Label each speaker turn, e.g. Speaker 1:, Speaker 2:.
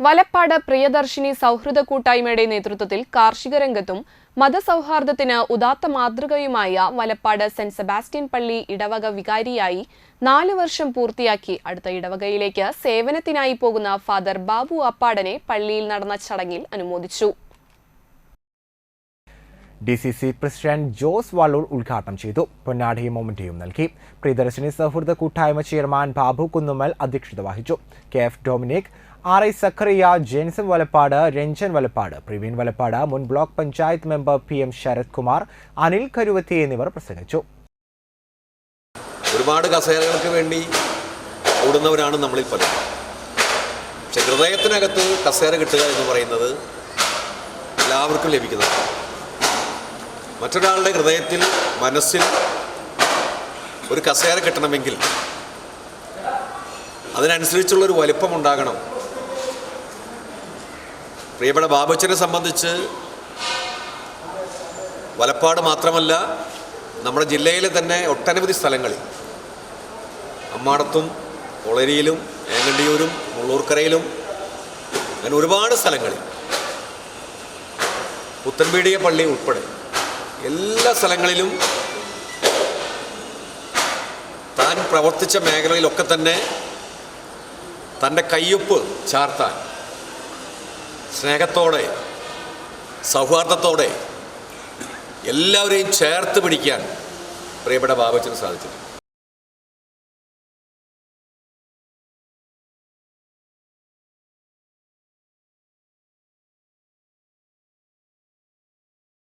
Speaker 1: വലപ്പാട് പ്രിയദർശിനി സൗഹൃദ കൂട്ടായ്മയുടെ നേതൃത്വത്തിൽ കാർഷിക രംഗത്തും മതസൗഹാർദ്ദത്തിന് ഉദാത്ത മാതൃകയുമായ വലപ്പാട് സെന്റ് സെബാസ്റ്റ്യൻ പള്ളി ഇടവക വികാരിയായി നാല് വർഷം പൂർത്തിയാക്കി അടുത്ത ഇടവകയിലേക്ക് സേവനത്തിനായി പോകുന്ന ഫാദർ ബാബു അപ്പാടനെ പള്ളിയിൽ നടന്ന ചടങ്ങിൽ അനുമോദിച്ചു.
Speaker 2: D C C president Jose Valoor ഉദ്ഘാടനം ചെയ്തു. പൊന്നാടിയും മൊമന്റിയും നൽകി. പ്രിയദർശിനി സൗഹൃദ കൂട്ടായ്മ ചെയർമാൻ ബാബു കുന്നുമ്മൽ അധ്യക്ഷത വഹിച്ചു. K F Dominic R I Sakkariya Jenson Valappad Ranjan Valappad Praveen Valappad മുൻ block panchayat member P M Sarath Kumar Anil Karuvathi എന്നിവർ പ്രസംഗിച്ചു.
Speaker 3: ഒരുപാട് കസേരകൾക്ക് വേണ്ടി ഓടുന്നവരാണ് നമ്മളിൽ പലരും. പക്ഷെ ഹൃദയത്തിനകത്ത് കസേര കിട്ടുക എന്ന് പറയുന്നത് എല്ലാവർക്കും ലഭിക്കുന്നതാണ്. മറ്റൊരാളുടെ ഹൃദയത്തിൽ മനസ്സിൽ ഒരു കസേര കിട്ടണമെങ്കിൽ അതിനനുസരിച്ചുള്ളൊരു വലിപ്പം ഉണ്ടാകണം പ്രിയപ്പെട്ട ബാബച്ചനെ സംബന്ധിച്ച് വലപ്പാട് മാത്രമല്ല നമ്മുടെ ജില്ലയിലെ തന്നെ ഒട്ടനവധി സ്ഥലങ്ങളിൽ അമ്മാടത്തും കൊളരിയിലും ഏങ്ങണ്ടിയൂരും മുള്ളൂർക്കരയിലും അങ്ങനെ ഒരുപാട് സ്ഥലങ്ങളിൽ പുത്തൻപീടിയ പള്ളി ഉൾപ്പെടെ എല്ലാ സ്ഥലങ്ങളിലും താൻ പ്രവർത്തിച്ച മേഖലയിലൊക്കെ തന്നെ തന്റെ കയ്യൊപ്പ് ചാർത്താൻ സ്നേഹത്തോടെ സൗഹാർദ്ദത്തോടെ എല്ലാവരെയും ചേർത്ത് പിടിക്കാൻ പ്രിയപ്പെട്ട ബാബച്ചന് സാധിച്ചിട്ടുണ്ട്.